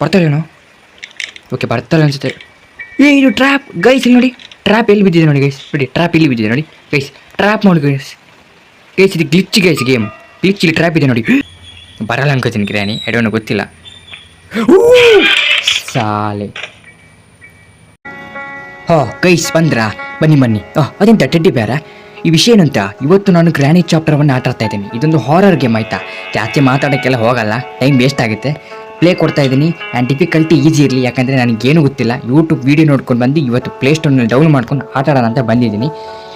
ಬರ್ತಾಳೇನೋ okay ಬರ್ತಾಳೆ ಅನ್ಸುತ್ತೆ. ಏ, ಇದು ಟ್ರ್ಯಾಪ್ ಗೈಸ್ ಇಲ್ಲಿ ನೋಡಿ. ಟ್ರ್ಯಾಪ್ ಎಲ್ಲಿ ಬಿದ್ದಿದೆ ನೋಡಿ ಗೈಸ್ ಬಿಡಿ ಟ್ರ್ಯಾಪ್ ಇಲ್ಲಿ ಬಿದ್ದಿದೆ ನೋಡಿ. ಗೈಸ್ ಟ್ರ್ಯಾಪ್ ನೋಡಿ ಗೈಸ್ ಗೈಸ್ ಇದು ಗ್ಲಿಚ್ ಗೈಸ್ ಗೇಮ್ ಗ್ಲಿಚ್ ಇಲ್ಲಿ ಟ್ರ್ಯಾಪ್ ಇದೆ ನೋಡಿ. ಬರಲ್ಲ ಅನ್ಕೋತೀನಿ ಕಿರಾಣಿ. ಎಡೋನು ಗೊತ್ತಿಲ್ಲ! ಸಾಲೆ. ಹಾ ಗೈಸ್ ಬಂದ್ರಾ? ಬನ್ನಿ ಬನ್ನಿ. ಓಹ್ ಅದೆಂತ ಟೆಡ್ಡಿ ಬೇರ ಈ ವಿಷಯ ಏನಂತ? ಇವತ್ತು ನಾನು ಗ್ರ್ಯಾನಿ ಚಾಪ್ಟರವನ್ನು ಆಟ ಆಡ್ತಾ ಇದ್ದೀನಿ. ಇದೊಂದು ಹಾರರ್ ಗೇಮ್ ಆಯ್ತಾ? ಜಾಸ್ತಿ ಮಾತಾಡೋಕ್ಕೆಲ್ಲ ಹೋಗಲ್ಲ. ಟೈಮ್ ವೇಸ್ಟ್ ಆಗುತ್ತೆ. ಪ್ಲೇ ಕೊಡ್ತಾ ಇದ್ದೀನಿ. ಆ್ಯಂಡ್ ಡಿಫಿಕಲ್ಟಿ ಈಸಿ ಇರಲಿ, ಯಾಕಂದರೆ ನನಗೇನು ಗೊತ್ತಿಲ್ಲ. ಯೂಟ್ಯೂಬ್ ವೀಡಿಯೋ ನೋಡ್ಕೊಂಡು ಬಂದು ಇವತ್ತು ಪ್ಲೇಸ್ಟೋರ್ನಲ್ಲಿ ಡೌನ್ ಮಾಡ್ಕೊಂಡು ಆಟ ಆಡೋಣ ಅಂತ ಬಂದಿದ್ದೀನಿ.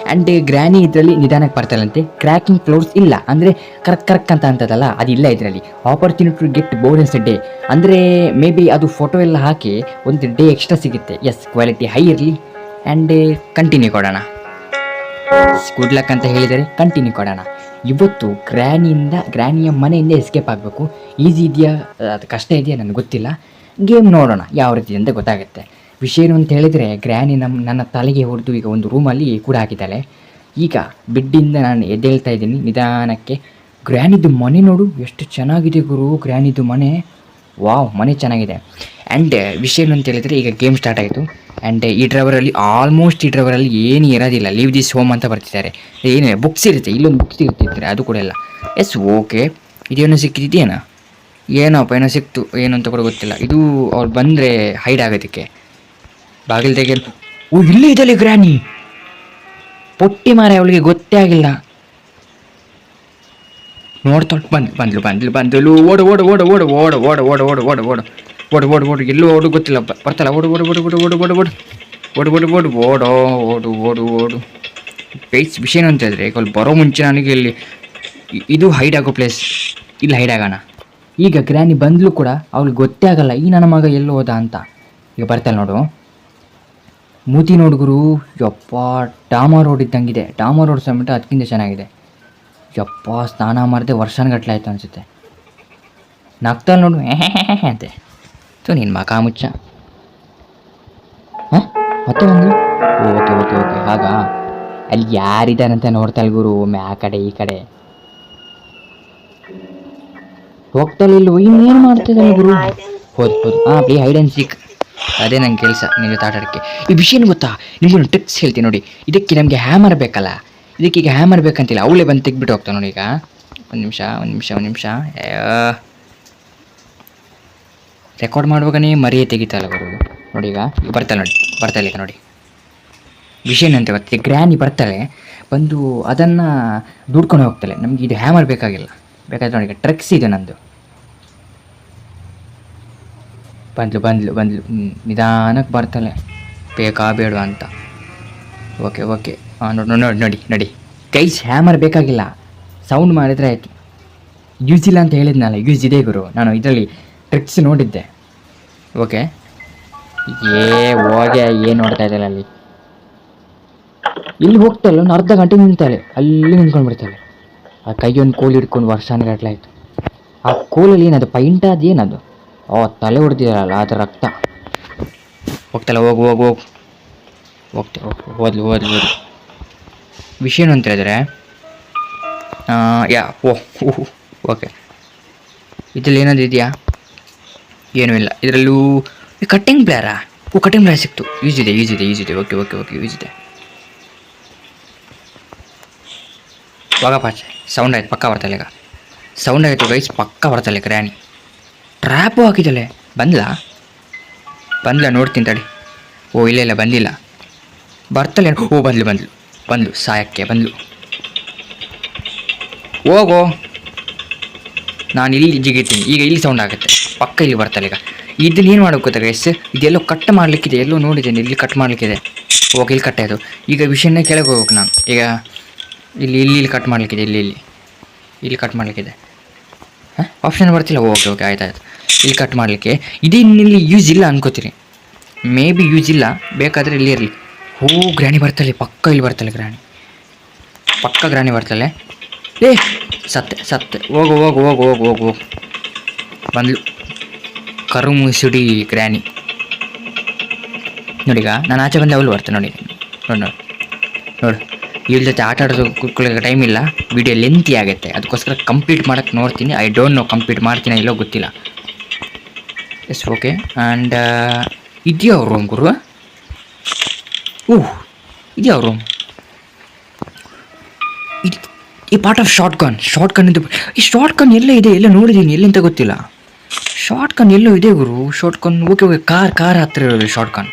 ಆ್ಯಂಡ್ ಗ್ರ್ಯಾನಿ ಇದರಲ್ಲಿ ನಿಧಾನಕ್ಕೆ ಬರ್ತಾರಂತೆ ಕ್ರ್ಯಾಕಿಂಗ್ ಫ್ಲೋರ್ಸ್ ಇಲ್ಲ. ಅಂದರೆ ಕರಕ್ ಕರಕ್ ಅಂತ ಅಂತದಲ್ಲ ಅದಿಲ್ಲ ಇದರಲ್ಲಿ. Opportunity to get bonus day ಅಂದರೆ ಮೇ ಬಿ ಅದು ಫೋಟೋ ಎಲ್ಲ ಹಾಕಿ ಒಂದು ಡೇ ಎಕ್ಸ್ಟ್ರಾ ಸಿಗುತ್ತೆ. ಎಸ್ ಕ್ವಾಲಿಟಿ ಹೈ ಇರಲಿ. ಆ್ಯಂಡ್ ಕಂಟಿನ್ಯೂ ಕೊಡೋಣ. ಗುಡ್ ಲಕ್ ಅಂತ ಹೇಳಿದರೆ ಕಂಟಿನ್ಯೂ ಕೊಡೋಣ. ಇವತ್ತು ಗ್ರ್ಯಾನಿಯಿಂದ, ಗ್ರ್ಯಾನಿಯ ಮನೆಯಿಂದ ಎಸ್ಕೇಪ್ ಆಗಬೇಕು. ಈಸಿ ಇದೆಯಾ, ಅದು ಕಷ್ಟ ಇದೆಯಾ ನನಗೆ ಗೊತ್ತಿಲ್ಲ. ಗೇಮ್ ನೋಡೋಣ, ಯಾವ ರೀತಿ ಅಂತ ಗೊತ್ತಾಗುತ್ತೆ. ವಿಷಯ ಏನು ಅಂತ ಹೇಳಿದರೆ, ಗ್ರ್ಯಾನಿ ನಮ್ಮ ನನ್ನ ತಲೆಗೆ ಹೊಡೆದು ಈಗ ಒಂದು ರೂಮಲ್ಲಿ ಕೂಡ ಹಾಕಿದ್ದಾಳೆ. ಈಗ ಬಿಡ್ಡಿಂದ ನಾನು ಎದ್ದೇಳ್ತಾ ಇದ್ದೀನಿ ನಿಧಾನಕ್ಕೆ. ಗ್ರ್ಯಾನಿದು ಮನೆ ನೋಡು, ಎಷ್ಟು ಚೆನ್ನಾಗಿದೆ ಗುರು, ಗ್ರ್ಯಾನಿದು ಮನೆ. ವಾವ್, ಮನೆ ಚೆನ್ನಾಗಿದೆ. ಆ್ಯಂಡ್ ವಿಷಯ ಏನು ಅಂತ ಹೇಳಿದರೆ, ಈಗ ಗೇಮ್ ಸ್ಟಾರ್ಟ್ ಆಯಿತು. ಆ್ಯಂಡ್ ಈ ಡ್ರೈವರಲ್ಲಿ ಆಲ್ಮೋಸ್ಟ್ ಈ ಡ್ರೈವರಲ್ಲಿ ಏನು ಇರೋದಿಲ್ಲ. ಲೀವ್ ದಿಸ್ ಹೋಮ್ ಅಂತ ಬರ್ತಿದ್ದಾರೆ. ಏನು ಬುಕ್ಸ್ ಇರುತ್ತೆ. ಇಲ್ಲೊಂದು ಬುಕ್ಸ್ ಇರ್ತಿದ್ರೆ ಅದು ಕೂಡ ಇಲ್ಲ. ಎಸ್ ಓಕೆ ಇದೇನೋ ಸಿಕ್ಕಿದ್ದೇನಾ? ಏನೋ ಏನೋ ಸಿಕ್ತು, ಏನು ಅಂತ ಕೂಡ ಗೊತ್ತಿಲ್ಲ. ಇದು ಅವ್ರು ಬಂದರೆ ಹೈಡ್ ಆಗೋದಕ್ಕೆ. ಬಾಗಿಲು ತೆಗೆ ಓ, ಇಲ್ಲಿ ಇದ್ದಲ್ಲಿ ಗ್ರಾನಿ ಪೊಟ್ಟಿ ಮಾರೆ ಅವಳಿಗೆ ಗೊತ್ತೇ ಆಗಿಲ್ಲ. ನೋಡ್ತೊಟ್ಟು ಬಂದು ಬಂದ್ಲು ಬಂದ್ಲು ಬಂದ್ಲು ಓಡು ಓಡು ಓಡು ಓಡು ಓಡು ಓಡು ಓಡು ಓಡು ಓಡು ಓಡು. ಓಡು ಓಡು ಓಡು ಎಲ್ಲೂ ಓಡು ಗೊತ್ತಿಲ್ಲ ಬರ್ತಲ್ಲ ಓಡು ಓಡು ಓಡು ಓಡು ಓಡು ಓಡು ಓಡು ಓಡು ಓಡು ಓಡು ಓಡೋ ಓಡು ಓಡು ಓಡು ಬೇಸ್ ವಿಷಯ ಅಂತ ಹೇಳಿದ್ರೆ ಈಗ ಬರೋ ಮುಂಚೆ ನನಗೆ ಇಲ್ಲಿ ಇದು ಹೈಡ್ ಆಗೋ ಪ್ಲೇಸ್ ಇಲ್ಲಿ ಹೈಡ್ ಆಗೋಣ ಈಗ ಗ್ರ್ಯಾನಿ ಬಂದ್ಲು ಕೂಡ ಅವ್ಳಿಗೆ ಗೊತ್ತೇ ಆಗಲ್ಲ ಈ ನನ್ನ ಮಗ ಎಲ್ಲೋ ಹೋದ ಅಂತ ಈಗ ಬರ್ತಾಳೆ ನೋಡು ಮೂತಿ ನೋಡುಗರು ಯಪ್ಪ ಡಾಮಾ ರೋಡ್ ಇದ್ದಂಗಿದೆ ಡಾಮಾ ರೋಡ್ ಸಮೇತ ಅದಕ್ಕಿಂತ ಚೆನ್ನಾಗಿದೆ ಯಪ್ಪ ಸ್ನಾನ ಮಾಡಿದೆ ವರ್ಷಾನುಗಟ್ಲೆ ಆಯ್ತು ಅನಿಸುತ್ತೆ ನಗ್ತಲ್ಲಿ ನೋಡು ಅಂತೆ ಸೊ ನೀನು ಮಕ ಮುಚ್ಚ ಹಾಂ ಮತ್ತೆ ಒಂದು ಓಕೆ ಓಕೆ ಓಕೆ ಹಾಗಾ ಅಲ್ಲಿ ಯಾರಿದ್ದಾರಂತ ನೋಡ್ತಾಳೆ ಗುರು ಒಮ್ಮೆ ಆ ಕಡೆ ಈ ಕಡೆ ಹೋಗ್ತಾಳೆ ಇಲ್ವೋ ಇನ್ನೇನು ಮಾಡ್ತಿದ್ದಾಳೆ ಗುರು ಹೋದ್ ಹೋದ್ ಹಾಂ ಪ್ಲೇ ಹೈಡ್ ಆ್ಯಂಡ್ ಸಿಕ್ ಅದೇ ನನ್ನ ಕೆಲಸ ನಿನ್ನ ತಾಟಾಡಕ್ಕೆ ಈ ವಿಷಯ ಏನು ಗೊತ್ತಾ ನಿಮ್ಗೊಂದು ಟಿಪ್ಸ್ ಹೇಳ್ತೀನಿ ನೋಡಿ。ಇದಕ್ಕೆ ನಮಗೆ ಹ್ಯಾಮರ್ ಬೇಕಲ್ಲ. ಇದಕ್ಕೆ ಈಗ ಹ್ಯಾಮರ್ ಬೇಕಂತಿಲ್ಲ. ಅವಳೇ ಬಂದು ತೆಗ್ಬಿಟ್ಟು ಹೋಗ್ತಾನೆ ನೋಡಿ ಈಗ. ಒಂದು ನಿಮಿಷ ಒಂದು ನಿಮಿಷ ಒಂದು ನಿಮಿಷ. ರೆಕಾರ್ಡ್ ಮಾಡುವಾಗನೇ ಮರೆಯೇ ತೆಗಿತಾಳೆ ಬರೋದು ನೋಡಿ ಈಗ ಬರ್ತಾಳೆ ನೋಡಿ ಬರ್ತಾಳೆ ಈಗ ನೋಡಿ. ವಿಷಯ ಏನಂತ ಗೊತ್ತಿದೆ ಗ್ರ್ಯಾನಿ ಬರ್ತಾಳೆ ಬಂದು ಅದನ್ನು ದುಡ್ಕೊಂಡು ಹೋಗ್ತಾಳೆ ನಮಗೆ ಇದು ಹ್ಯಾಮರ್ ಬೇಕಾಗಿಲ್ಲ. ಬೇಕಾದ್ರೆ ನೋಡಿ ಟ್ರಕ್ಸ್ ಇದೆ ನಂದು. ಬಂದ್ಲು ಬಂದ್ಲು ಬಂದ್ಲು. ನಿಧಾನಕ್ಕೆ ಬರ್ತಾಳೆ ಬೇಕಾ ಬೇಡ ಅಂತ. ಓಕೆ ಓಕೆ ಹಾಂ ನೋಡಿ ನೋಡಿ ನೋಡಿ ನೋಡಿ ಕೈಸ್ ಹ್ಯಾಮರ್ ಬೇಕಾಗಿಲ್ಲ. ಸೌಂಡ್ ಮಾಡಿದರೆ ಆಯಿತು. ಯೂಸ್ ಇಲ್ಲ ಅಂತ ಹೇಳಿದ್ನಲ್ಲ ಯೂಸ್ ಇದೆ ಗುರು. ನಾನು ಇದರಲ್ಲಿ ಟ್ರಿಕ್ಸ್ ನೋಡಿದ್ದೆ. ಓಕೆ. ಏ, ಹೋಗೆ, ಏನು ನೋಡ್ತಾ ಇದ್ದಾಳೆ ಅಲ್ಲಿ? ಇಲ್ಲಿ ಹೋಗ್ತಾಳೆ ಒಂದು ಅರ್ಧ ಗಂಟೆ ನಿಂತಾಳೆ ಅಲ್ಲಿ ನಿಂತ್ಕೊಂಡು ಬಿಡ್ತಾಳೆ ಆ ಕೈಯೊಂದು ಕೋಲು ಹಿಡ್ಕೊಂಡು ವರ್ಷಾನುಗಟ್ಲೆ ಆಯಿತು. ಆ ಕೋಲಲ್ಲಿ ಏನದು, ಪೈಂಟ್ ಅದು ಏನದು? ಓ, ತಲೆ ಹೊಡೆದಿರಲ್ಲ ಅದು ರಕ್ತ. ಹೋಗ್ತಾಳೆ ಹೋಗು ಹೋಗು ಹೋಗು. ಹೋಗ್ತಾ ಓದ್ಲು ಓದ್ಲು ಹೋದ್ಲು ವಿಷಯ ಏನು ಅಂತ ಹೇಳಿದ್ರೆ ಯಾ ಓಹ್ ಓಕೆ. ಇದರಲ್ಲಿ ಏನಾದ್ರು ಇದೆಯಾ ಏನೂ ಇಲ್ಲ. ಇದರಲ್ಲೂ ಕಟ್ಟಿಂಗ್ ಪ್ಲೇಯರಾ ಓ ಕಟ್ಟಿಂಗ್ ಪ್ಲೇಯರ್ ಸಿಕ್ತು. ಯೂಸ್ ಇದೆ ಯೂಸ್ ಇದೆ ಯೂಸ್ ಇದೆ. ಓಕೆ ಓಕೆ ಓಕೆ ಯೂಸ್ ಇದೆ. ಹೋಗಪ್ಪ ಸೌಂಡ್ ಆಯ್ತು, ಪಕ್ಕ ಬರ್ತಾ ಈಗ. ಸೌಂಡ್ ಆಯಿತು ಗೈಸ್ ಪಕ್ಕ ಬರ್ತಲ್ಲ ಗ್ರ್ಯಾನಿ ಟ್ರ್ಯಾಪು ಹಾಕಿದ್ದಾಳೆ ಬಂದ್ಲಾ? ಬಂದ್ಲ, ನೋಡ್ತೀನಿ ತಡಿ. ಓ, ಇಲ್ಲ ಇಲ್ಲ, ಬಂದಿಲ್ಲ. ಬರ್ತಲ್ಲ ಓ, ಬಂದ್ಲು ಬಂದ್ಲು. ಬಂದ್ಲು, ಸಾಯಕ್ಕೆ ಬಂದ್ಲು. ಹೋಗೋ. ನಾನು ಇಲ್ಲಿ ಜಿಗಿತೀನಿ ಈಗ ಇಲ್ಲಿ ಸೌಂಡ್ ಆಗುತ್ತೆ. ಪಕ್ಕ ಇಲ್ಲಿ ಬರ್ತಲ್ಲ ಈಗ. ಇದನ್ನ ಏನು ಮಾಡೋಕೆ ಗೊತ್ತಾ ಎಸ್ ಇದೆಲ್ಲೋ ಕಟ್ ಮಾಡಲಿಕ್ಕಿದೆ, ಎಲ್ಲೋ ನೋಡಿದ್ದೇನೆ ಇಲ್ಲಿ ಕಟ್ ಮಾಡಲಿಕ್ಕಿದೆ. ಓಕೆ ಇಲ್ಲಿ ಕಟ್ ಈಗ ವಿಷಯನೇ ಕೆಳಗೆ ಹೋಗ್ಬೇಕು ನಾನು. ಈಗ ಇಲ್ಲಿ ಇಲ್ಲಿ ಇಲ್ಲಿ ಕಟ್ ಮಾಡಲಿಕ್ಕಿದೆ, ಇಲ್ಲಿ ಇಲ್ಲಿ. ಇಲ್ಲಿ ಕಟ್ ಮಾಡಲಿಕ್ಕಿದೆ. ಹಾಂ? ಆಪ್ಷನ್ ಬರ್ತಿಲ್ಲ. ಓಕೆ ಓಕೆ, ಆಯ್ತು ಆಯ್ತು. ಇಲ್ಲಿ ಕಟ್ ಮಾಡಲಿಕ್ಕೆ. ಇದೇನಿಲ್ಲಿ ಯೂಸ್ ಇಲ್ಲ ಅನ್ಕೋತೀರಿ. ಮೇ ಬಿ ಯೂಸ್ ಇಲ್ಲ. ಬೇಕಾದರೆ ಇಲ್ಲಿ ಇರಲಿ. ಹೂ, ಗ್ರಾಣಿ ಬರ್ತಲೆ ಪಕ್ಕ ಇಲ್ಲಿ ಬರ್ತಲ್ಲ ಗ್ರಾಣಿ. ಪಕ್ಕ ಗ್ರಾಣಿ ಬರ್ತಲ್ಲೇ. ಏ, ಸತ್ತೆ ಸತ್ತೆ. ಹೋಗು ಹೋಗು ಹೋಗು ಹೋಗು ಹೋಗು ಹೋಗು. ಬಂದ್ಲು. ಕರು ಮುಸುಡಿ ಗ್ರ್ಯಾನಿ. ನೋಡಿಗ? ನಾನು ಆಚೆ ಬಂದೆ ಅವಳು ಬರ್ತೇನೆ ನೋಡಿ. ನೋಡಿ ನೋಡಿ. ನೋಡು. ಇವ್ರ ಜೊತೆ ಆಟ ಆಡೋದು ಕುತ್ಕೊಳ್ಳೋಕೆ ಟೈಮ್ ಇಲ್ಲ. ವಿಡಿಯೋ ಲೆಂತಿ ಆಗುತ್ತೆ ಅದಕ್ಕೋಸ್ಕರ ಕಂಪ್ಲೀಟ್ ಮಾಡೋಕ್ಕೆ ನೋಡ್ತೀನಿ. ಐ ಡೋಂಟ್ ನೋ ಕಂಪ್ಲೀಟ್ ಮಾಡ್ತೀನಿ ಇಲ್ಲೋ ಗೊತ್ತಿಲ್ಲ. ಎಸ್ ಓಕೆ ಆ್ಯಂಡ್ ಇದೆಯಾ ರೂಮ್ ಗುರು? ಓಹ್ ಇದೆಯಾ ರೂಮ್ ಈ part of short gun short gun ಇದು ಈ ಶಾರ್ಟ್ ಗನ್ ಎಲ್ಲ ಇದೆ, ಎಲ್ಲ ನೋಡಿದ್ದೀನಿ ಎಲ್ಲಿಂತ ಗೊತ್ತಿಲ್ಲ. ಶಾರ್ಟ್ ಕನ್ ಎಲ್ಲೋ ಇದೆ ಗುರು. Short gun okay okay car car ಹತ್ರ ಇರೋದು ಶಾರ್ಟ್ ಕನ್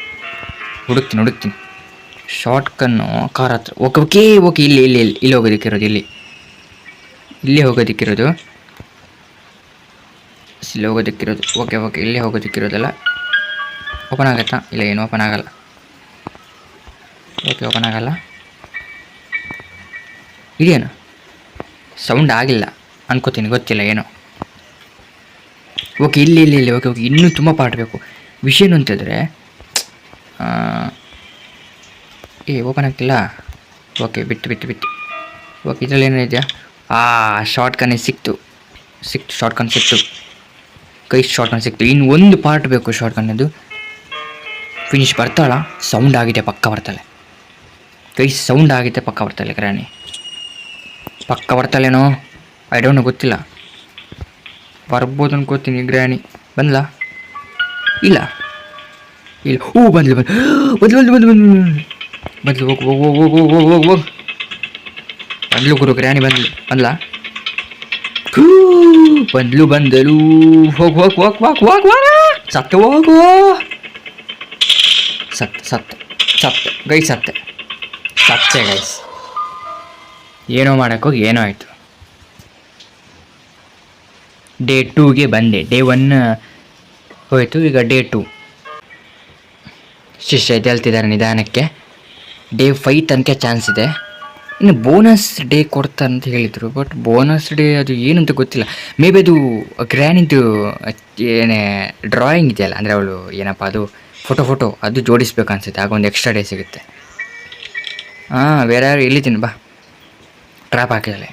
ಹುಡುಕ್ತೀನಿ ಹುಡುಕ್ತೀನಿ. ಶಾರ್ಟ್ ಕನ್ನು ಕಾರ್ ಹತ್ರ. ಓಕೆ ಓಕೆ ಓಕೆ, ಇಲ್ಲಿ ಇಲ್ಲಿ ಇಲ್ಲಿ ಇಲ್ಲಿ ಹೋಗೋದಕ್ಕಿರೋದು ಇಲ್ಲಿ. ಇಲ್ಲಿ ಹೋಗೋದಕ್ಕಿರೋದು ಇಲ್ಲಿ ಹೋಗೋದಕ್ಕಿರೋದು ಓಕೆ ಓಕೆ, ಇಲ್ಲೇ ಹೋಗೋದಕ್ಕಿರೋದಲ್ಲ ಓಪನ್ ಆಗತ್ತಾ? ಇಲ್ಲ, ಏನು ಓಪನ್ ಆಗಲ್ಲ. ಓಕೆ ಓಪನ್ ಆಗಲ್ಲ. ಇದೇನು? ಸೌಂಡ್ ಆಗಿಲ್ಲ. ಅನ್ಕೋತೀನಿ, ಗೊತ್ತಿಲ್ಲ, ಏನೋ. ಓಕೆ, ಇಲ್ಲಿ ಇಲ್ಲಿ ಇಲ್ಲಿ, ಓಕೆ ಓಕೆ, ಇನ್ನೂ ತುಂಬ ಪಾಠ ಬೇಕು. ವಿಷಯ ಏನು ಅಂತಂದರೆ ಏ ಓಪನ್ ಆಗ್ತಿಲ್ಲ? ಓಕೆ, ಬಿಟ್ಟು ಬಿಟ್ಟು ಬಿಟ್ಟು. ಓಕೆ, ಇದರಲ್ಲಿ ಏನಿದೆಯಾ ಆ ಶಾರ್ಟ್ ಕನ್ನೇ ಸಿಕ್ತು? ಸಿಕ್ತು ಶಾರ್ಟ್ ಕನ್ ಸಿಕ್ತು. ಕೈ ಶಾರ್ಟ್ ಕನ್ ಸಿಕ್ತು. ಇನ್ನು ಒಂದು ಪಾರ್ಟ್ ಬೇಕು ಶಾರ್ಟ್ ಕನ್ನದು ಫಿನಿಶ್ ಬರ್ತಾಳ ಸೌಂಡ್ ಆಗಿದೆ, ಪಕ್ಕ ಬರ್ತಾಳೆ ಕೈ ಸೌಂಡ್ ಆಗಿದೆ, ಪಕ್ಕ ಬರ್ತಾಳೆ ಗ್ರಾಣಿ ಪಕ್ಕ ಬರ್ತಾಳೇನೋ ಐ ಡೋಂಟ್ ಗೊತ್ತಿಲ್ಲ. ಬರ್ಬೋದು ಅನ್ಕೋತೀನಿ ಗ್ರಾಣಿ ಬಂದ್ಲ ಇಲ್ಲ ಇಲ್ಲ ಹೂ ಬಂದ್ಲು ಬಂದು ಬಂದ್ಲು ಬಂದು ಬಂದು ಬಂದ್ಲು ಹೋಗು ಹೋಗು ಹೋಗು ಹೋಗು ಹೋಗು ಹೋಗು ಹೋಗು ಬಂದ್ಲು ಗುರು ಗ್ರಾಣಿ ಬಂದ್ಲು ಬಂದ್ಲ ಬಂದ್ಲು ಬಂದಲು ಹೋಗ್ ಹೋಗ್ ಹೋಗ್ ಹೋಗ್ ಹೋಗ್ ಹೋಗ ಸತ್ತು ಹೋಗು ಸತ್ ಸತ್ ಸತ್ ಗೈ ಸತ್ತೆ ಸತ್ತೆ ಗೈಸ್ ಏನೋ ಮಾಡೋಕ್ಕೋಗಿ ಏನೋ ಆಯಿತು ಡೇ ಟೂಗೆ ಬಂದೆ. ಡೇ ಒನ್ ಹೋಯಿತು. ಈಗ ಡೇ ಟೂ ಶಿಷ್ಯ ಎದ್ದೇಳ್ತಿದ್ದಾರೆ ನಿಧಾನಕ್ಕೆ. ಡೇ ಫೈ ತನಕ ಚಾನ್ಸ್ ಇದೆ. ಇನ್ನು ಬೋನಸ್ ಡೇ ಕೊಡ್ತಾರೆ ಅಂತ ಹೇಳಿದರು ಬಟ್ ಬೋನಸ್ ಡೇ ಅದು ಏನಂತ ಗೊತ್ತಿಲ್ಲ. ಮೇ ಬಿ ಅದು ಗ್ರ್ಯಾನಿದ್ದು ಏನೇ ಡ್ರಾಯಿಂಗ್ ಇದೆಯಲ್ಲ, ಅಂದರೆ ಅವಳು ಏನಪ್ಪ ಅದು ಫೋಟೋ ಫೋಟೋ ಅದು ಜೋಡಿಸ್ಬೇಕು ಅನ್ಸುತ್ತೆ. ಆಗ ಒಂದು ಎಕ್ಸ್ಟ್ರಾ ಡೇ ಸಿಗುತ್ತೆ. ಹಾಂ ಬೇರೆ ಯಾರು ಇಲ್ಲಿದ್ದೀನಿ, ಬಾ. ಟ್ರ್ಯಾಪ್ ಹಾಕಿದಾಳೆ.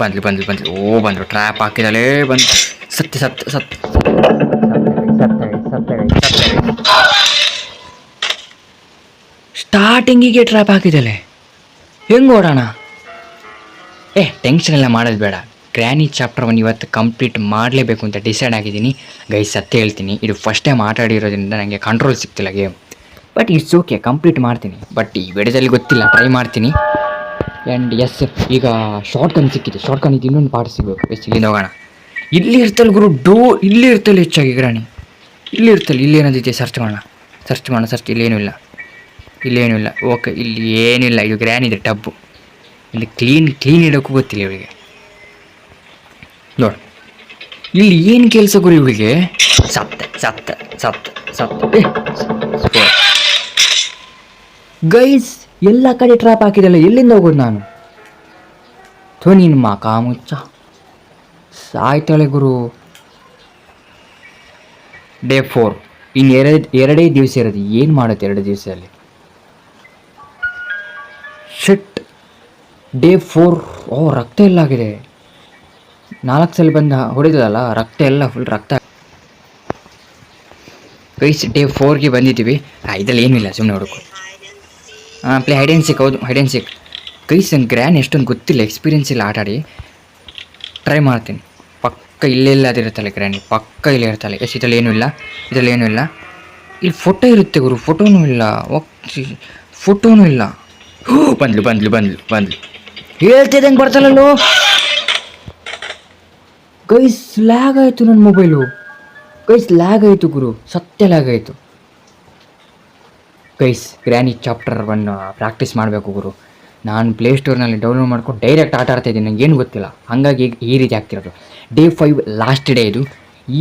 ಬಂದ್ಲು ಬಂದ್ಲಿ ಬಂದ್ಲಿ ಓ, ಬಂದ್ರು. ಟ್ರ್ಯಾಪ್ ಹಾಕಿದಳೆ ಬಂದು ಸತ್ಯ ಸತ್ಯ ಸತ್ಯ ಸ್ಟಾರ್ಟಿಂಗಿಗೆ ಟ್ರ್ಯಾಪ್ ಹಾಕಿದಲೆ. ಹೆಂಗೆ ಓಡೋಣ? ಏ ಟೆನ್ಷನ್ ಎಲ್ಲ ಮಾಡೋದು ಬೇಡ. ಗ್ರ್ಯಾನಿ ಚಾಪ್ಟರ್ ಒನ್ ಇವತ್ತು ಕಂಪ್ಲೀಟ್ ಮಾಡಲೇಬೇಕು ಅಂತ ಡಿಸೈಡ್ ಆಗಿದ್ದೀನಿ. ಗೈ ಸತ್ಯ ಹೇಳ್ತೀನಿ. ಇದು ಫಸ್ಟ್ ಟೈಮ್ ಆಟ ಆಡಿರೋದ್ರಿಂದ ನನಗೆ ಕಂಟ್ರೋಲ್ ಸಿಗ್ತಿಲ್ಲ game but it's okay complete ಮಾಡ್ತೀನಿ. ಬಟ್ ಈ ವಿಡಿಯೋದಲ್ಲಿ ಗೊತ್ತಿಲ್ಲ ಟ್ರೈ ಮಾಡ್ತೀನಿ. ಆ್ಯಂಡ್ ಎಸ್ ಈಗ ಶಾರ್ಟ್ ಗನ್ ಸಿಕ್ಕಿದೆ ಶಾರ್ಟ್ ಗನ್ ಇದು ಇನ್ನೊಂದು ಪಾರ್ಟ್ ಸಿಗಬೇಕು ಎಸ್ ಇಲ್ಲಿಂದ ಹೋಗೋಣ ಇಲ್ಲಿ ಇರ್ತಲ್ಲ ಗುರು ಡೋ ಇಲ್ಲಿ ಇರ್ತಲ್ಲ ಹೆಚ್ಚಾಗಿ ಗ್ರಾಣಿ ಇಲ್ಲಿ ಇರ್ತಲ್ಲ ಇಲ್ಲಿ ಏನಾದಿದೆ ಸರ್ಚ್ ಮಾಡೋಣ ಸರ್ಚ್ ಮಾಡೋಣ ಸರ್ಚ್ ಇಲ್ಲೇನೂ ಇಲ್ಲ ಇಲ್ಲೇನೂ ಇಲ್ಲ ಓಕೆ ಇಲ್ಲಿ ಏನಿಲ್ಲ ಇದು ಗ್ರ್ಯಾನ್ ಇದೆ ಟಬ್ಬು ಇಲ್ಲಿ ಕ್ಲೀನ್ ಕ್ಲೀನ್ ಇಡೋಕ್ಕೂ ಗೊತ್ತಿಲ್ಲ ಇವಳಿಗೆ ನೋಡಿ ಇಲ್ಲಿ ಏನು ಕೆಲಸ ಗುರು ಇವಳಿಗೆ ಸತ್ತ ಸತ್ತ ಸತ್ತ ಸತ್ತ ಗೈಸ್ ಎಲ್ಲ ಕಡೆ ಟ್ರಾಪ್ ಹಾಕಿದಲ್ಲ ಎಲ್ಲಿಂದ ಹೋಗೋದು ನಾನು? ಥೋ, ನೀನು ಮಾ ಕಾಮುಚ್ಚ. ಸಾಯ್ತಾಳೆ ಗುರು. Day four. ಇನ್ನು ಎರಡು, ಎರಡೇ ದಿವಸ ಇರೋದು. ಏನು ಮಾಡುತ್ತೆ ಎರಡು ದಿವಸದಲ್ಲಿ? ಶಿಟ್ ಡೇ ಫೋರ್. ಓ, ರಕ್ತ ಎಲ್ಲ ಆಗಿದೆ. ನಾಲ್ಕು ಸಲ ಬಂದು ಹೊಡೆದಲ್ಲ ರಕ್ತ ಎಲ್ಲ ಫುಲ್ ರಕ್ತ. ಗೈಸ್, ಡೇ ಫೋರ್ಗೆ ಬಂದಿದ್ದೀವಿ. ಇದರಲ್ಲಿ ಏನಿಲ್ಲ ಸುಮ್ಮನೆ ಹುಡುಕು. ಪ್ಲೇ ಹೈಡ್ ಆ್ಯಂಡ್ ಸಿಕ್ ಹೌದು ಹೈಡ್ ಆ್ಯಂಡ್ ಸಿಕ್ ಗೈಸ್ ನಂಗೆ ಗ್ರ್ಯಾನ್ ಎಷ್ಟೊಂದು ಗೊತ್ತಿಲ್ಲ ಎಕ್ಸ್ಪೀರಿಯೆನ್ಸ್ ಇಲ್ಲ ಆಟಾಡಿ. ಟ್ರೈ ಮಾಡ್ತೀನಿ. ಪಕ್ಕ ಇಲ್ಲೇ ಅದಿರುತ್ತಲ್ಲ ಗ್ರ್ಯಾನಿ ಪಕ್ಕ ಇಲ್ಲೇ ಇರ್ತಾಳೆ ಎಸ್, ಇದರಲ್ಲಿ ಏನೂ ಇಲ್ಲ, ಇದರಲ್ಲಿ ಏನೂ ಇಲ್ಲ. ಇಲ್ಲಿ ಫೋಟೋ ಇರುತ್ತೆ ಗುರು ಫೋಟೋನೂ ಇಲ್ಲ ಓಕೆ ಫೋಟೋನೂ ಇಲ್ಲ. ಹ್ಞೂ ಬಂದ್ಲು ಬಂದ್ಲು ಬಂದ್ಲು ಬಂದ್ಲು. ಹೇಳ್ತಿದ್ದಂಗೆ ಬರ್ತಲ್ಲೋ ಗೈಸ್ ಲ್ಯಾಗ್ ಆಯಿತು ನನ್ನ ಮೊಬೈಲು ಗೈಸ್ ಲ್ಯಾಗ್ ಆಯಿತು ಗುರು, ಸತ್ಯ ಲ್ಯಾಗ್ ಆಯಿತು. Guys granny chapter one practice ಮಾಡಬೇಕು ಗುರು. ನಾನು ಪ್ಲೇಸ್ಟೋರ್ನಲ್ಲಿ ಡೌನ್ಲೋಡ್ ಮಾಡ್ಕೊಂಡು ಡೈರೆಕ್ಟ್ ಆಟ ಆಡ್ತಾ ಇದ್ದೀನಿ ನನಗೆ ಏನು ಗೊತ್ತಿಲ್ಲ. ಹಾಗಾಗಿ ಈ ರೀತಿ ಆಗ್ತಿರೋದು. ಡೇ ಫೈವ್ ಲಾಸ್ಟ್ ಡೇ ಇದು.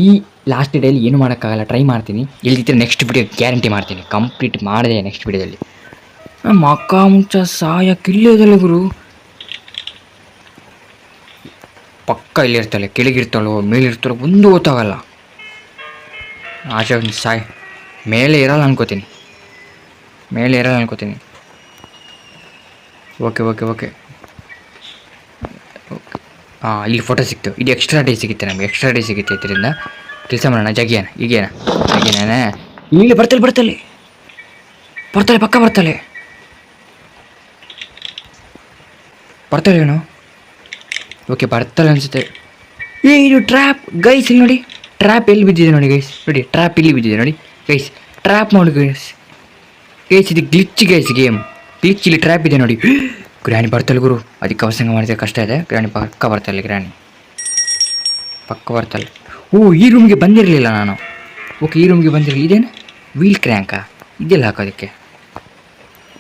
ಈ ಲಾಸ್ಟ್ ಡೇಲಿ ಏನು ಮಾಡೋಕ್ಕಾಗಲ್ಲ ಟ್ರೈ ಮಾಡ್ತೀನಿ. ಇಲ್ದಿದ್ದರೆ ನೆಕ್ಸ್ಟ್ ವಿಡಿಯೋ ಗ್ಯಾರಂಟಿ ಮಾಡ್ತೀನಿ. ಕಂಪ್ಲೀಟ್ ಮಾಡಿದೆ ನೆಕ್ಸ್ಟ್ ವಿಡಿಯೋದಲ್ಲಿ ಮಕ್ಕ ಮುಂಚ ಸಾಯ ಕಿಲ್ಲೇದಲ್ಲ ಗುರು. ಪಕ್ಕ ಇಲ್ಲಿರ್ತಾಳೆ ಕೆಳಗಿರ್ತಾಳೋ ಮೇಲಿರ್ತಾಳೋ ಒಂದು ಗೊತ್ತಾಗಲ್ಲ. ಆಚೆ ಸಾಯ್. ಮೇಲೆ ಇರಲ್ಲ ಅನ್ಕೋತೀನಿ. ಮೇಲೆ ಇರಲ್ಲ ಅನ್ಕೋತೀನಿ ಓಕೆ ಓಕೆ ಓಕೆ. ಹಾಂ ಇಲ್ಲಿ ಫೋಟೋ ಸಿಕ್ತು. ಇದು ಎಕ್ಸ್ಟ್ರಾ ಡೇ ಸಿಗುತ್ತೆ ನಮಗೆ ಎಕ್ಸ್ಟ್ರಾ ಡೇ ಸಿಗುತ್ತೆ ಇದರಿಂದ. ಕೆಲಸ ಮಾಡೋಣ, ಜಗಿಯಾನ, ಈಗೇನ ಜಗಿಯನ ಇಲ್ಲಿ ಬರ್ತಲ್ಲಿ ಬರ್ತಲ್ಲಿ. ಬರ್ತಾಳೆ ಪಕ್ಕ ಬರ್ತಾಳೆ ಬರ್ತಾಳೆ ಏನು ಓಕೆ ಬರ್ತಾಳೆ ಅನಿಸುತ್ತೆ. ಏ, ಇದು ಟ್ರ್ಯಾಪ್ ಗೈಸ್ ಇಲ್ಲಿ ನೋಡಿ. ಟ್ರ್ಯಾಪ್ ಎಲ್ಲಿ ಬಿದ್ದಿದೆ ನೋಡಿ ಗೈಸ್ ನೋಡಿ ಟ್ರ್ಯಾಪ್ ಇಲ್ಲಿ ಬಿದ್ದಿದೆ ನೋಡಿ. ಗೈಸ್ ಟ್ರ್ಯಾಪ್ ನೋಡಿ ಗೈಸ್ ಗೈಸ್ ಇದು ಗ್ಲಿಚ್ ಗೈಸ್ ಗೇಮ್. ಗ್ಲಿಚ್ ಇಲ್ಲಿ ಟ್ರ್ಯಾಪ್ ಇದೆ ನೋಡಿ. ಗ್ರಾಣಿ ಬರ್ತಲ್ಲ ಗುರು. ಅದಕ್ಕೆ ಅವಸಂಗ ಮಾಡಿದ್ರೆ ಕಷ್ಟ ಇದೆ. ಗ್ರಾಣಿ ಪಕ್ಕ ಬರ್ತಲ್ಲ ಗ್ರಾಣಿ ಪಕ್ಕ ಬರ್ತಲ್ಲ ಓ, ಈ ರೂಮ್ಗೆ ಬಂದಿರಲಿಲ್ಲ ನಾನು. ಓಕೆ ಈ ರೂಮ್ಗೆ ಬಂದಿರಲಿಲ್ಲ. ಇದೇನು? ವೀಲ್ ಕ್ರ್ಯಾಂಕಾ ಇದೆಲ್ಲ ಹಾಕೋದಕ್ಕೆ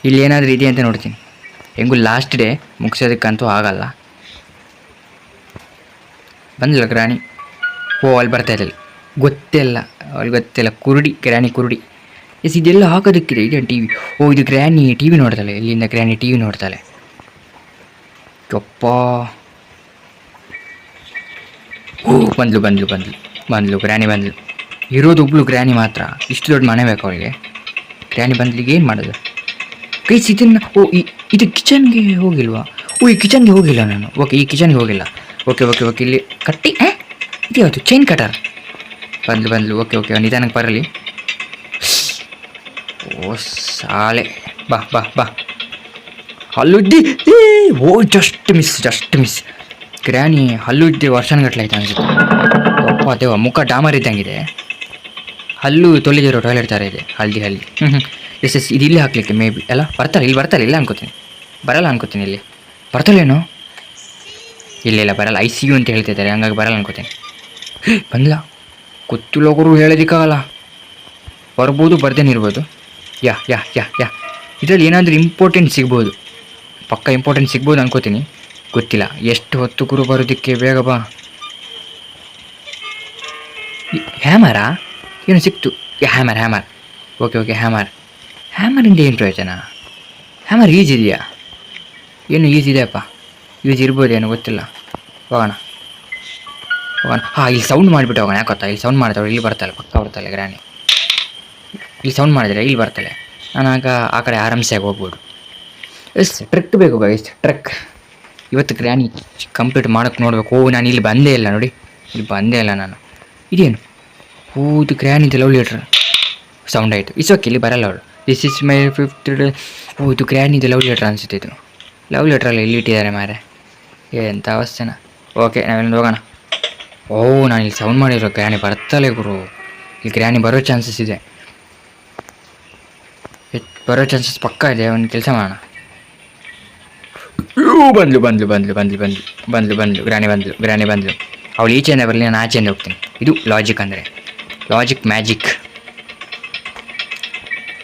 ಇಲ್ಲಿ ಏನಾದರೂ ಇದೆ ಅಂತ ನೋಡ್ತೀನಿ. ಹೆಂಗೂ ಲಾಸ್ಟ್ ಡೇ ಮುಗಿಸೋದಕ್ಕಂತೂ ಆಗಲ್ಲ. ಬಂದಿಲ್ಲ ಗ್ರಾಣಿ ಓ, ಅಲ್ಲಿ ಬರ್ತಾ ಇದ್ದಲ್ಲಿ ಗೊತ್ತಿಲ್ಲ ಅಲ್ಲಿ ಗೊತ್ತಿಲ್ಲ ಕುರುಡಿ ಗ್ರಾಣಿ ಕುರುಡಿ. ಎಸ್, ಇದೆಲ್ಲ ಹಾಕೋದಕ್ಕಿದೆ ಇದೆ ಟಿ ವಿ ಓ, ಇದು ಗ್ರ್ಯಾನಿ ಟಿ ವಿ ನೋಡ್ತಾಳೆ, ಇಲ್ಲಿಂದ ಗ್ರ್ಯಾನಿ ಟಿ ವಿ ನೋಡ್ತಾಳೆ. ಚೊಪ್ಪ ಓ, ಬಂದ್ಲು ಬಂದ್ಲು ಬಂದ್ಲು ಬಂದ್ಲು, ಗ್ರ್ಯಾನಿ ಬಂದ್ಲು. ಇರೋದು ಒಬ್ಳು ಗ್ರ್ಯಾನಿ ಮಾತ್ರ, ಇಷ್ಟು ದೊಡ್ಡ ಮನೆ ಬೇಕು ಅವಳಿಗೆ. ಗ್ರ್ಯಾನಿ ಬಂದ್ಲಿಗೆ ಏನು ಮಾಡೋದು? ಕೈ ಇದನ್ನು ಓ ಇದು ಕಿಚನ್ಗೆ ಹೋಗಿಲ್ವಾ? ಓ, ಈ ಕಿಚನ್ಗೆ ಹೋಗಿಲ್ಲ ನಾನು. ಓಕೆ, ಈ ಕಿಚನ್ಗೆ ಹೋಗಿಲ್ಲ. ಓಕೆ ಓಕೆ ಓಕೆ, ಇಲ್ಲಿ ಕಟ್ಟಿ? ಇದು ಯಾವುದು ಚೈನ್ ಕಟರ್ ಬಂದ್ಲು ಬಂದ್ಲು, ಓಕೆ ಓಕೆ, ನಿಧಾನಕ್ಕೆ ಬರಲಿ. ಓ ಸಾಲೆ ಬಾ ಬಾ ಬಾ ಹಲ್ಲುಡ್ಡಿ ಏ, ಓ just miss just miss granny ಹಲ್ಲುಡ್ಡಿ ವರ್ಷನ್ಗಟ್ಲೆ ಆಯ್ತು ಅನ್ಸುತ್ತೆ. ಅಪ್ಪ ದೇವ ಮುಖ ಡಾಮರ್ ಇದ್ದಂಗಿದೆ. ಹಲ್ಲು ತೊಳೆದಿರೋ ಟಾಯ್ಲೆಟ್ ಥರ ಇದೆ. ಹಲ್ದಿ ಹಲ್ದಿ. ಹ್ಞೂ ಹ್ಞೂ ಎಸ್ ಎಸ್ ಇದು ಇಲ್ಲಿ ಹಾಕ್ಲಿಕ್ಕೆ ಮೇ ಬಿ ಅಲ್ಲ ಬರ್ತಾರೆ ಇಲ್ಲಿ ಬರ್ತಾರೆ ಇಲ್ಲ ಅನ್ಕೋತೀನಿ. ಬರಲ್ಲ ಅನ್ಕೋತೀನಿ ಇಲ್ಲಿ. ಬರ್ತಲೇನು ಇಲ್ಲ ಇಲ್ಲ ಬರಲ್ಲ. ಐ ಸಿ ಯು ಅಂತ ಹೇಳ್ತಿದ್ದಾರೆ. ಹಂಗಾಗಿ ಬರಲ್ಲ ಅನ್ಕೋತೀನಿ. ಬಂದಿಲ್ಲ ಗೊತ್ತಿಲ್ಲ ಗುರು ಹೇಳೋದಕ್ಕಾಗಲ್ಲ. ಬರ್ಬೋದು ಬರ್ದೇನೆ ಇರ್ಬೋದು ಯಾ ಯಾ ಯಾ ಯಾ. ಇದರಲ್ಲಿ ಏನಾದರೂ ಇಂಪಾರ್ಟೆಂಟ್ ಸಿಗ್ಬೋದು. ಪಕ್ಕ ಇಂಪಾರ್ಟೆಂಟ್ ಸಿಗ್ಬೋದು ಅನ್ಕೋತೀನಿ. ಗೊತ್ತಿಲ್ಲ. ಎಷ್ಟು ಹೊತ್ತು ಗುರು ಬರೋದಕ್ಕೆ ಬೇಗ ಬಾ. ಹ್ಯಾಮರಾ ಏನು ಸಿಕ್ತು. Hammer hammer okay okay hammer ಹ್ಯಾಮರಿಂದ ಏನು ಪ್ರಯೋಜನ? ಹ್ಯಾಮರ್ ಈಜ್ ಇದೆಯಾ? ಏನು ಈಜ್ ಇದೆಯಪ್ಪ ಯೂಸ್ ಇರ್ಬೋದೇನೋ ಗೊತ್ತಿಲ್ಲ. ಹೋಗೋಣ. ಹೋಗೋಣ. ಹಾಂ, ಇಲ್ಲಿ ಸೌಂಡ್ ಮಾಡಿಬಿಟ್ಟು ಹೋಗೋಣ. ಯಾಕೆ ಗೊತ್ತಾ? ಇಲ್ಲಿ ಸೌಂಡ್ ಮಾಡ್ತಾಳೆ ಇಲ್ಲಿ ಬರ್ತಾಳೆ ಪಕ್ಕ ಬರ್ತಾಳೆ ಗ್ರಾಣಿ ಇಲ್ಲಿ ಸೌಂಡ್ ಮಾಡಿದರೆ ಇಲ್ಲಿ ಬರ್ತಾಳೆ ನಾನು ಆಗ ಆ ಕಡೆ ಆರಾಮ್ಸೆ ಹೋಗ್ಬೋದು. ಎಸ್ ಟ್ರಕ್ ಬೇಕು ಗೈಸ್ ಟ್ರಕ್ ಇವತ್ತು ಗ್ರ್ಯಾನಿ ಕಂಪ್ಲೀಟ್ ಮಾಡೋಕ್ಕೆ ನೋಡಬೇಕು. ಓ, ನಾನು ಇಲ್ಲಿ ಬಂದೇ ಇಲ್ಲ ನೋಡಿ. ಇಲ್ಲಿ ಬಂದೇ ಇಲ್ಲ ನಾನು. ಇದೇನು? ಓ, ಇದು ಇದೆ ಲವ್ ಲೀಟ್ರ್ ಸೌಂಡ್ ಆಯಿತು. ಇಸ್ ಓಕೆ ಇಲ್ಲಿ ಬರಲ್ಲ ಅವಳು ದಿಸ್ ಇಸ್ ಮೈ ಫಿಫ್ತ್ ಓ, ಇದು ಗ್ರ್ಯಾನಿದು ಲವ್ ಲೆಟ್ರ್ ಅನಿಸುತ್ತೆ ಇದು. ಲವ್ ಲೀಟ್ರಲ್ಲಿ ಇಲ್ಲಿ ಇಟ್ಟಿದ್ದಾರೆ ಮಾರೆ ಎಂಥ ಅವಸ್ಥೆನ. ಓಕೆ ನಾವೆಲ್ಲ ಹೋಗೋಣ. ಓ, ನಾನು ಇಲ್ಲಿ ಸೌಂಡ್ ಮಾಡಿರೋ ಗ್ರ್ಯಾನಿ ಬರ್ತಲೇ ಗುರು. ಇಲ್ಲಿ ಗ್ರ್ಯಾನಿ ಬರೋ ಚಾನ್ಸಸ್ ಇದೆ. ಬರೋ ಚಾನ್ಸಸ್ ಪಕ್ಕ ಇದೆ, ಒಂದು ಕೆಲಸ ಮಾಡೋಣ. ಬಂದ್ಲು ಬಂದ್ಲು ಬಂದ್ಲು ಬಂದ್ಲು ಬಂದ್ಲು ಬಂದ್ಲು ಬಂದ್ಲು ಗ್ರಾನಿ ಬಂದ್ಲು ಗ್ರಾನಿ ಬಂದ್ಲು. ಅವಳು ಈಚೆಯಿಂದ ಬರಲಿ, ನಾನು ಆಚೆಯಿಂದ ಹೋಗ್ತೀನಿ. ಇದು ಲಾಜಿಕ್ ಅಂದರೆ. ಲಾಜಿಕ್ ಮ್ಯಾಜಿಕ್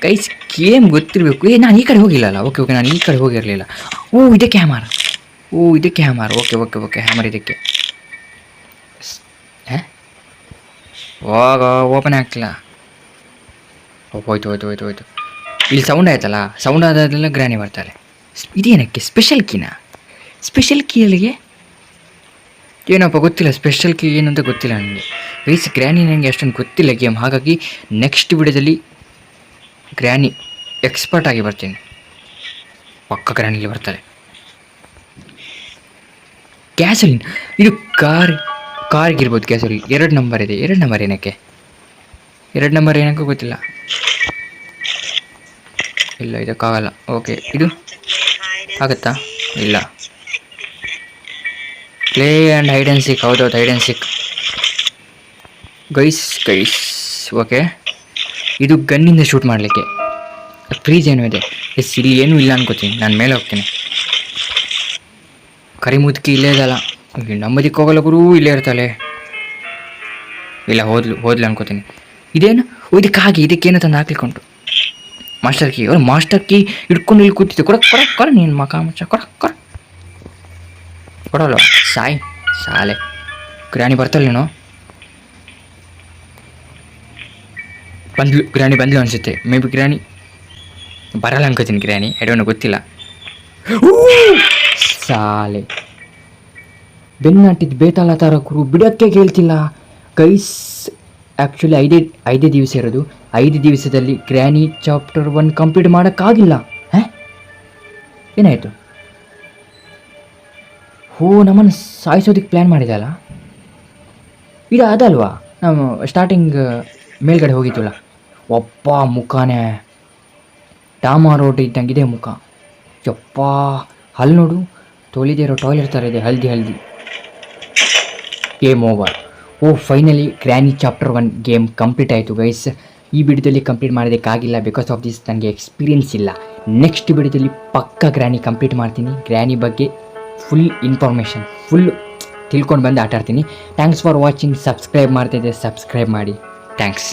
ಕೈಸ್ ಗೇಮ್ ಗೊತ್ತಿರಬೇಕು. ಏ, ನಾನು ಈ ಕಡೆ ಹೋಗಿಲ್ಲಲ್ಲ? ಓಕೆ ಓಕೆ ನಾನು ಈ ಕಡೆ ಹೋಗಿರಲಿಲ್ಲ. ಓ ಇದಕ್ಕೆ ಹ್ಯಾಮರ್ ಓ ಇದಕ್ಕೆ hammer okay okay okay hammer ಇದಕ್ಕೆ. ಓಪನ್ ಆಗ್ತಿಲ್ಲ. ಹೋಯ್ತು ಹೋಯ್ತು ಹೋಯ್ತು ಹೋಯ್ತು. ಇಲ್ಲಿ ಸೌಂಡ್ ಆಯ್ತಲ್ಲ? ಸೌಂಡ್ ಆದಾಗೆಲ್ಲ ಗ್ರಾನಿ ಬರ್ತಾರೆ ಇದೇನಕ್ಕೆ? ಸ್ಪೆಷಲ್ ಕೀನಾ ಸ್ಪೆಷಲ್ ಕೀಲಿಗೆ ಏನಪ್ಪ ಗೊತ್ತಿಲ್ಲ ಸ್ಪೆಷಲ್ ಕೀ ಏನಂತ ಗೊತ್ತಿಲ್ಲ ನನಗೆ ರೀಸ್ ಗ್ರ್ಯಾನಿ ನನಗೆ ಅಷ್ಟೊಂದು ಗೊತ್ತಿಲ್ಲ ಗೇಮ್ ಹಾಗಾಗಿ ನೆಕ್ಸ್ಟ್ ವಿಡಿಯೋದಲ್ಲಿ ಗ್ರ್ಯಾನಿ ಎಕ್ಸ್ಪರ್ಟ್ ಆಗಿ ಬರ್ತೀನಿ. ಪಕ್ಕ ಗ್ರ್ಯಾನಿಲಿ ಬರ್ತಾರೆ. ಗ್ಯಾಸೋಲಿನ್ ಇದು ಕಾರ್ ಕಾರ್ಗಿರ್ಬೋದು ಗ್ಯಾಸೋಲಿನ್ ಎರಡು ನಂಬರ್ ಇದೆ. ಎರಡು ನಂಬರ್ ಏನಕ್ಕೆ? ಎರಡು ನಂಬರ್ ಏನಕ್ಕೂ ಗೊತ್ತಿಲ್ಲ. ಇಲ್ಲ, ಇದಕ್ಕಾಗಲ್ಲ. ಓಕೆ ಇದು ಆಗುತ್ತಾ? ಇಲ್ಲ. Play and hide and seek ಹೌದೌದು hide and seek guys guys okay ಇದು ಗನ್ನಿಂದ ಶೂಟ್ ಮಾಡಲಿಕ್ಕೆ. ಫ್ರೀಜ್ ಏನೂ ಇದೆ. ಎಸ್ ಇಲ್ಲಿ ಏನೂ ಇಲ್ಲ ಅನ್ಕೋತೀನಿ. ನಾನು ಮೇಲೆ ಹೋಗ್ತೀನಿ. ಕರಿಮುದ್ಕಿ ಇಲ್ಲೇ ಇದಲ್ಲ ನಮ್ಮದಿಕ್ಕೆ ಹೋಗಲ್ಲ ಗುರು, ಇಲ್ಲೇ ಇರ್ತಾಳೆ. ಇಲ್ಲ, ಹೋದ್ಲು ಹೋದ್ಲು ಅನ್ಕೋತೀನಿ. ಇದೇನು? ಇದಕ್ಕಾಗಿ ಇದಕ್ಕೇನು ತಂದು ಹಾಕ್ಲಿಕ್ಕುಂಟು. ಮಾಸ್ಟರ್ ಕೀ ಮಾಸ್ಟರ್ ಕೀ ಹಿಡ್ಕೊಂಡು ಇಲ್ಲಿ ಕೂತಿದ್ದೆ ಕೊಡ ಕೊಡ ಕೊಡ ನೀನು ಮಕ ಮಚ್ಚ ಕೊಡ ಕೊಡ ಕೊಡಲ್ಲ ಸಾಯ್ ಸಾಲೆ ಗ್ರಾಣಿ ಬರ್ತಲ್ಲ ನೀನು ಬಂದ್ಲು ಗ್ರಾಣಿ ಬಂದ್ಲು ಅನ್ಸುತ್ತೆ ಮೇ ಬಿ ಗ್ರಾಣಿ ಬರಲ್ಲ ಅನ್ಕೋತೀನಿ ಗ್ರಾಣಿ ಎಡವನು ಗೊತ್ತಿಲ್ಲ ಸಾಲೆ ಬೆನ್ನಾಟಿದ್ದು ಬೇತಾಲ ತಾರಕರು ಬಿಡೋಕ್ಕೆ ಕೇಳ್ತಿಲ್ಲ ಕೈಸ್ ಆ್ಯಕ್ಚುಲಿ ಐದೇ ಐದೇ ದಿವಸ ಇರೋದು ಐದು ದಿವಸದಲ್ಲಿ ಗ್ರ್ಯಾನಿ ಚಾಪ್ಟರ್ ಒನ್ ಕಂಪ್ಲೀಟ್ ಮಾಡೋಕ್ಕಾಗಿಲ್ಲ, ಹಾಂ? ಏನಾಯಿತು? ಹೋ, ನಮ್ಮನ್ನು ಸಾಯಿಸೋದಕ್ಕೆ ಪ್ಲ್ಯಾನ್ ಮಾಡಿದಲ್ಲ? ಇದು ಅದಲ್ವಾ ನಾವು ಸ್ಟಾರ್ಟಿಂಗ್ ಮೇಲ್ಗಡೆ ಹೋಗಿದ್ವಲ್ಲ. ಒಪ್ಪ ಮುಖನೇ. ಡಾಮಾ ರೋಡ್ ಇದ್ದಂಗಿದೆ ಮುಖ. ಯಪ್ಪ ಹಲ್ ನೋಡು ತೊಳಿದಿರೋ ಟಾಯ್ಲೆಟ್ ಥರ ಇದೆ ಹಲ್ದಿ ಹಲ್ದಿ game over oh finally granny chapter one game complete ಆಯಿತು ಗೈಸ್ ಈ ವಿಡಿಯೋದಲ್ಲಿ ಕಂಪ್ಲೀಟ್ ಮಾಡೋದಕ್ಕಾಗಿಲ್ಲ ಬಿಕಾಸ್ ಆಫ್ ದಿಸ್ ನನಗೆ ಎಕ್ಸ್ಪೀರಿಯನ್ಸ್ ಇಲ್ಲ. ನೆಕ್ಸ್ಟ್ ವಿಡಿಯೋದಲ್ಲಿ ಪಕ್ಕ ಗ್ರ್ಯಾನಿ ಕಂಪ್ಲೀಟ್ ಮಾಡ್ತೀನಿ. ಗ್ರ್ಯಾನಿ ಬಗ್ಗೆ ಫುಲ್ ಇನ್ಫಾರ್ಮೇಷನ್ ಫುಲ್ ತಿಳ್ಕೊಂಡು ಬಂದು ಆಟಾಡ್ತೀನಿ. ಥ್ಯಾಂಕ್ಸ್ ಫಾರ್ ವಾಚಿಂಗ್ ಸಬ್ಸ್ಕ್ರೈಬ್ ಮಾಡ್ತಿದ್ದೆ ಸಬ್ಸ್ಕ್ರೈಬ್ ಮಾಡಿ. ಥ್ಯಾಂಕ್ಸ್